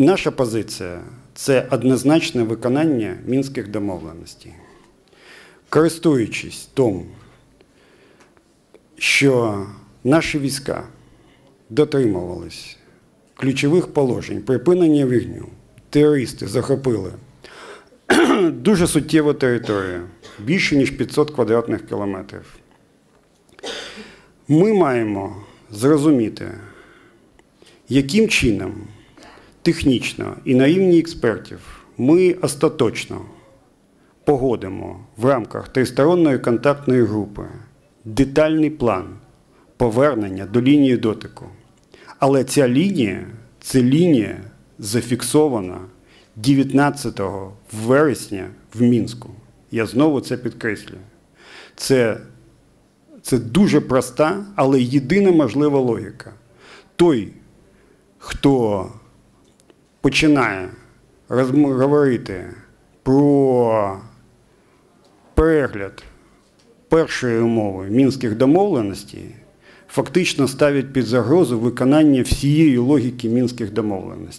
наша позиція це однозначне виконання мінських домовленостей. Користуючись тому, що наші війська дотримувались ключових положень припинення вогню, терористи захопили дуже суттєву територію, більше ніж 500 квадратних кілометрів. Ми маємо зрозуміти, яким чином технічно і на рівні експертів ми остаточно погодимо в рамках тристоронньої контактної групи детальний план повернення до лінії дотику. Але ця лінія це лінія зафіксована 19 вересня в Мінську. Я знову це підкреслюю. Це, це дуже проста, але єдина можлива логіка. Той, хто починає говорити про перегляд першої умови мінських домовленостей, фактично ставить під загрозу виконання всієї логіки мінських домовленостей.